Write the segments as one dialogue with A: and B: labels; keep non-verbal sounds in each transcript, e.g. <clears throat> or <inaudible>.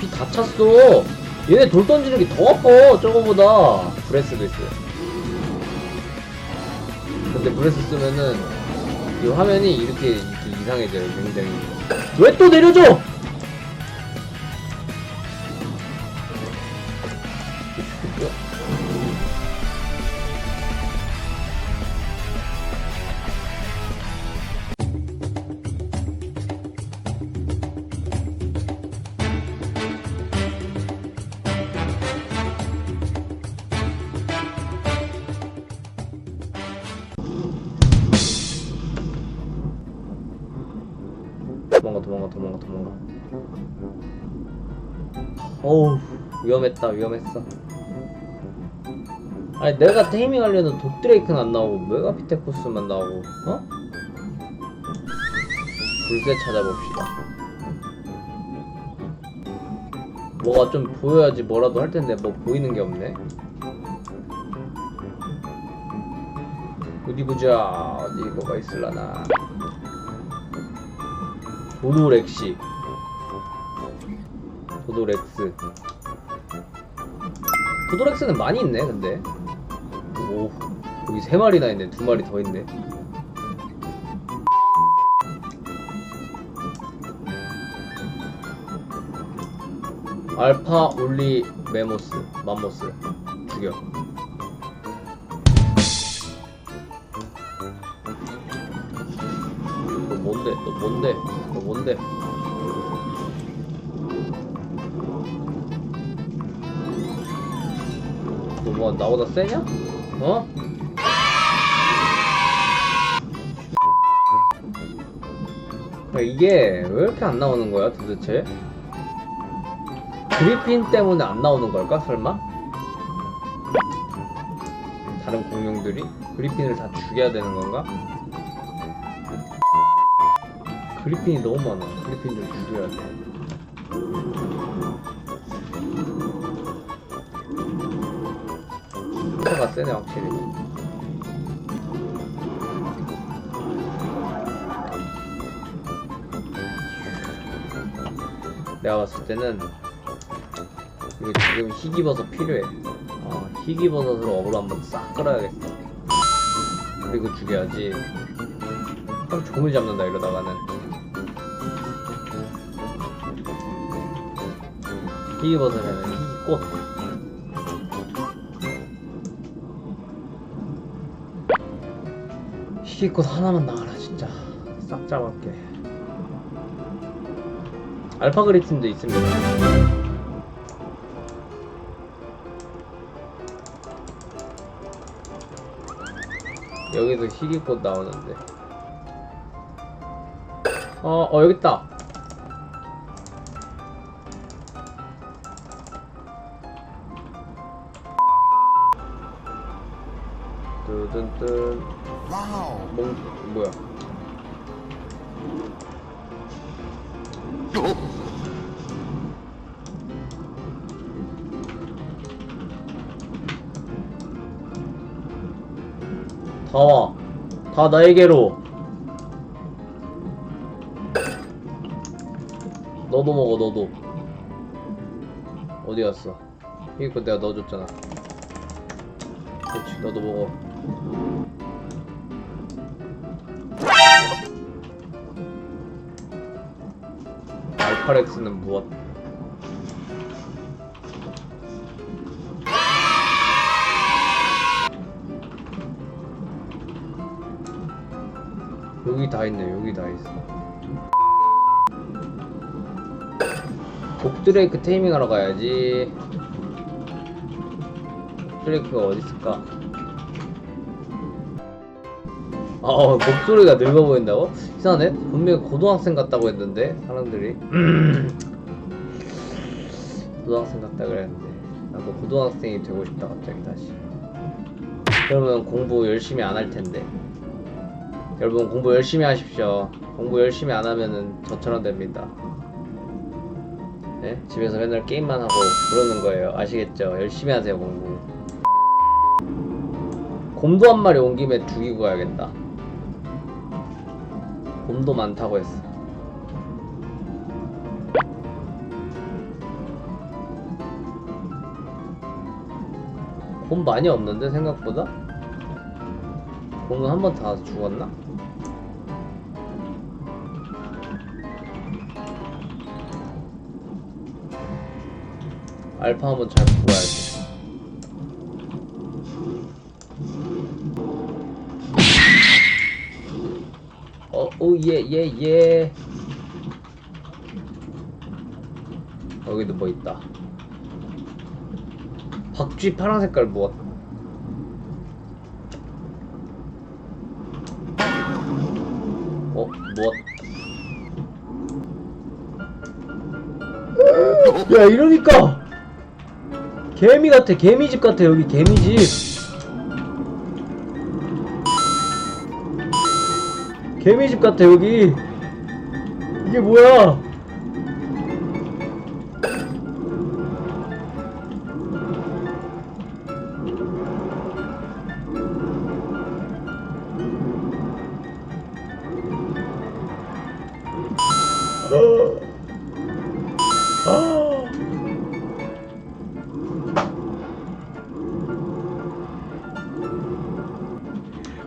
A: 피다 찼어. 얘네 돌 던지는 게 더 아파, 저거보다. 브레스도 있어요. 근데 브레스 쓰면은, 이 화면이 이렇게, 이렇게 이상해져요, 굉장히. 왜 또 내려줘! 도망가 도망가 도망가. 어우 위험했다 위험했어. 아니 내가 테이밍 하려는 독드레이크는 안 나오고 메가피테쿠스만 나오고 어? 불새 찾아봅시다. 뭐가 좀 보여야지 뭐라도 할 텐데 뭐 보이는 게 없네. 어디 보자. 어디 뭐가 있을라나 도도렉시. 도도렉스. 도도렉스는 많이 있네 근데. 오 여기 세 마리나 있네. 두 마리 더 있네. 알파 올리 메모스 맘모스. 죽여. 너 뭔데? 너 뭔데 너 뭔데 너뭐 나보다 세냐? 어? 야, 이게 왜 이렇게 안 나오는 거야 도대체? 그리핀 때문에 안 나오는 걸까 설마? 다른 공룡들이 그리핀을 다 죽여야 되는 건가? 그리핀이 너무 많아. 그리핀 좀 죽여야 돼. 차가 세네 확실히. 내가 봤을 때는 이거 지금 희귀버섯 필요해. 어, 희귀버섯으로 어그로 한번 싹 끌어야겠어. 그리고 죽여야지. 딱 종을 잡는다 이러다가는. 희귀버섯에는 희귀 꽃. 희귀 꽃 하나만 나와라 진짜. 싹 잡을게. 알파 그리핀도 있습니다. 여기도 희귀 꽃 나오는데. 어, 어, 여기 있다. 뭐야. 다 와. 다 나에게로. 너도 먹어, 너도. 어디 갔어? 이거 내가 넣어줬잖아. 그렇지, 너도 먹어. 알파렉스는 무엇? 여기 다 있네, 여기 다 있어. 독드레이크 테이밍하러 가야지. 독드레이크가 어디 있을까? 아, 목소리가 늙어 보인다고? 이상하네? 분명히 고등학생 같다고 했는데, 사람들이. <clears throat> 고등학생 같다 그랬는데. 나도 고등학생이 되고 싶다, 갑자기 다시. 그러면 공부 열심히 안 할 텐데. 여러분, 공부 열심히 하십시오. 공부 열심히 안 하면은 저처럼 됩니다. 네? 집에서 맨날 게임만 하고 그러는 거예요. 아시겠죠? 열심히 하세요, 공부. 곰도 한 마리 온 김에 죽이고 가야겠다. 곰도 많다고 했어 곰 많이 없는데 생각보다? 곰은 한 번 다 죽었나? 알파 한번 잘 구워야지 오, 예, 예, 예. 여기도 뭐 있다. 박쥐 파란 색깔 무엇? 어, 무엇? 야, 이러니까! 개미 같아, 개미집 같아, 여기 개미집. 개미집 같아, 여기. 이게 뭐야?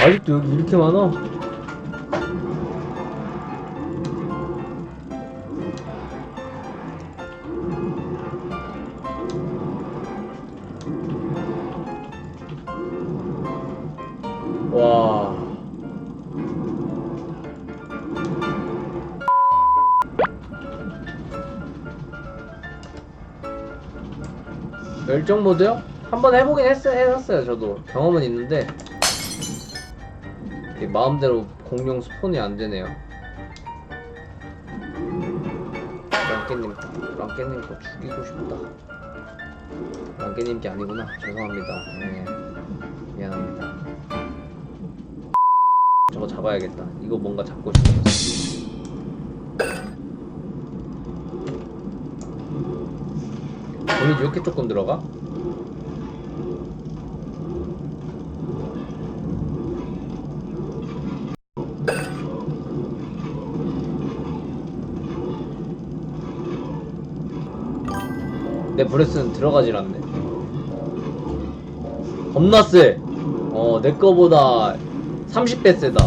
A: 아직도 여기 이렇게 많아? 와. 멸종 모드요? 한번 해보긴 했, 해봤어요 저도 경험은 있는데 마음대로 공룡 스폰이 안 되네요. 랑깨님, 랑깨님 거 죽이고 싶다. 랑깨님 게 아니구나. 죄송합니다. 네, 미안합니다. 저거 잡아야겠다. 이거 뭔가 잡고 싶어졌어. 돈이 이렇게 조금 들어가? 내 브레스는 들어가질 않네. 겁나 세. 어, 내 거보다 30배 세다.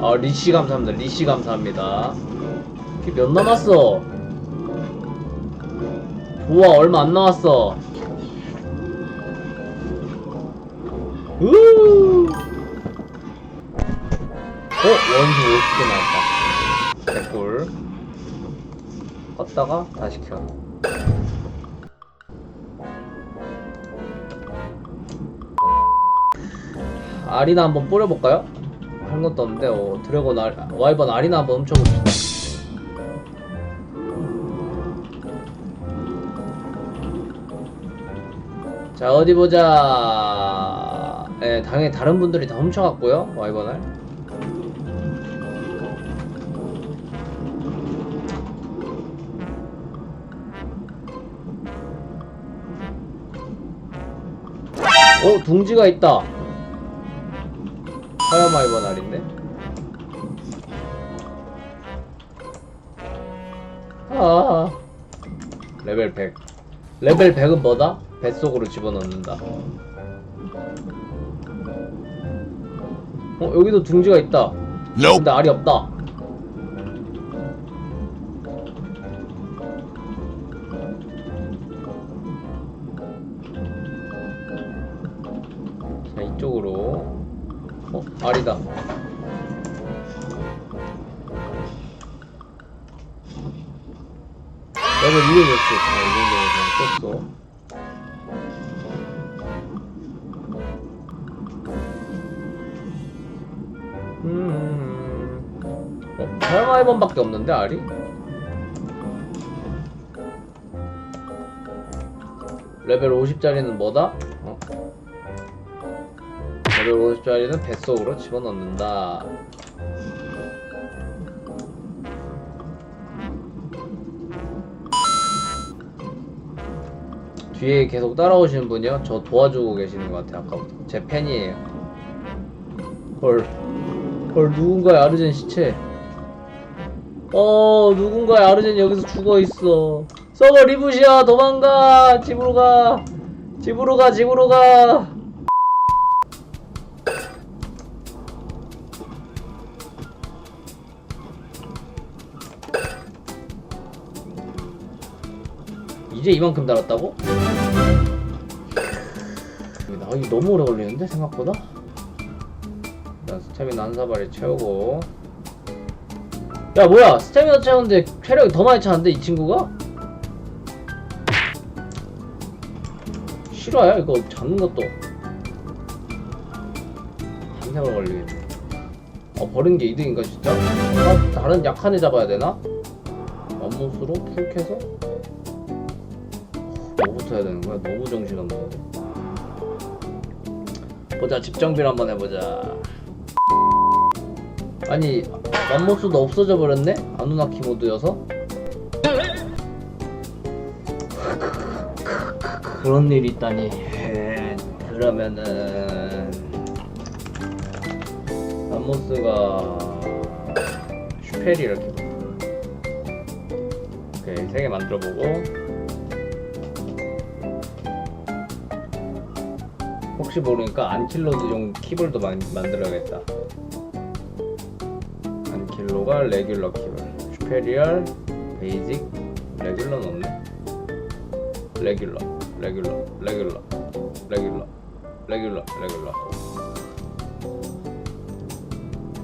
A: 아, 리씨 감사합니다. 리씨 감사합니다. 피몇 남았어? 좋아, 얼마 안 남았어. 우! 어? 원수 50개 나왔다. 개꿀. 껐다가 다시 켜. 아리나 한번 뿌려볼까요? 한 것도 없는데, 어, 드래곤 아, 와이번 아리나 한번 훔쳐봅시다. 자, 어디 보자. 예, 당연히 다른 분들이 다 훔쳐갔고요, 와이번을. 어, 둥지가 있다. 하야마이번 알인데? 아, 레벨 100. 레벨 100은 뭐다? 뱃속으로 집어넣는다. 어, 여기도 둥지가 있다. 근데 알이 없다. 자, 이쪽으로. 어, 알이다. 레벨 200였지. 자, 이 정도면 그냥 떴어. 음. 어, 사용할 번밖에 없는데 알이? 레벨 50짜리는 뭐다? 어? 레벨 50짜리는 뱃속으로 집어넣는다. 뒤에 계속 따라오시는 분이요? 저 도와주고 계시는 것 같아요, 아까부터. 제 팬이에요. 헐. 헐, 누군가의 아르젠 시체. 어 누군가의 아르젠 여기서 죽어있어 서버 리부시야 도망가 집으로 가 집으로 가 집으로 가 이제 이만큼 달았다고? 나 이거 너무 오래 걸리는데 생각보다? 일단 스태미나 한 사발에 채우고 야 뭐야 스태미나 채우는데 체력이 더 많이 차는데 이 친구가? 실화야 이거 잡는 것도 한 세월 걸리겠네 어 버리는 게 이득인가 진짜? 아, 다른 약한 애 잡아야 되나? 맘못으로 풀 캐서? 뭐부터 해야 되는 거야? 너무 정신없는데 보자 집 정비를 한번 해보자 아니 맘모스도 없어져 버렸네? 아누나키 모드여서? 그런 일이 있다니 에, 그러면은 맘모스가 슈페리 이렇게 오케이 세 개 만들어보고 혹시 모르니까 안킬로드용 키볼도 만, 만들어야겠다. 안킬로가 레귤러 키볼 슈페리얼 베이직 레귤러는 없네. 레귤러 레귤러 레귤러 레귤러 레귤러 레귤러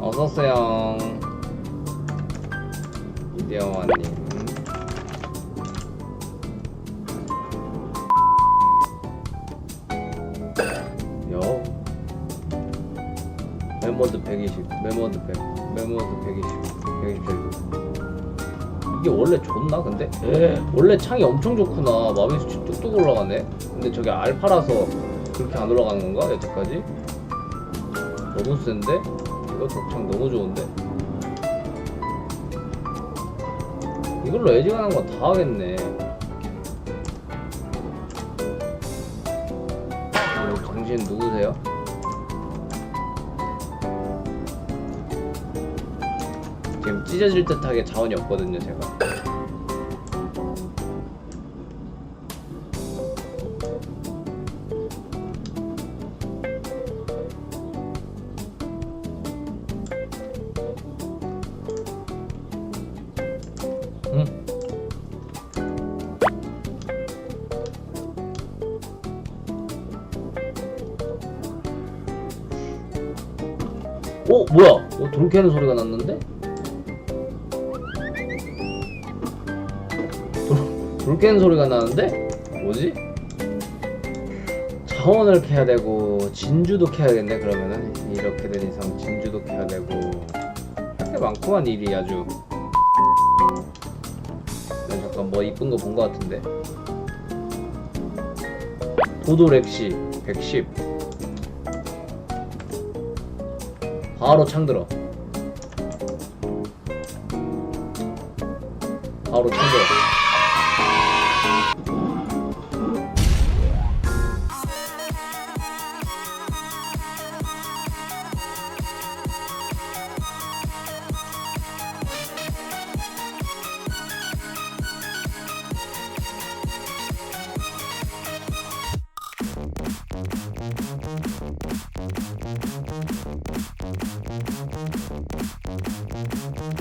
A: 어서오세요. 이대영아님 메모드 120 메모드 100 메모드 120 127 이게 원래 좋나 근데? 원래 창이 엄청 좋구나 마비 수치 뚝뚝 올라가네 근데 저게 알파라서 그렇게 안 올라가는 건가 여태까지? 너무 센데? 이거 독창 너무 좋은데? 이걸로 애지간한 거다 하겠네 어, 당신 누구세요? 찢어질 듯하게 자원이 없거든요 제가 응? 어 뭐야? 어, 돌 캐는 소리가 났는데? 깨는 소리가 나는데? 뭐지? 자원을 캐야 되고 진주도 캐야겠네 그러면은? 이렇게 된 이상 진주도 캐야 되고. 할 게 많구만 일이 아주. 네, 잠깐 뭐 이쁜 거 본 거 같은데? 도도렉시 110 바로 창 들어. 바로 창 들어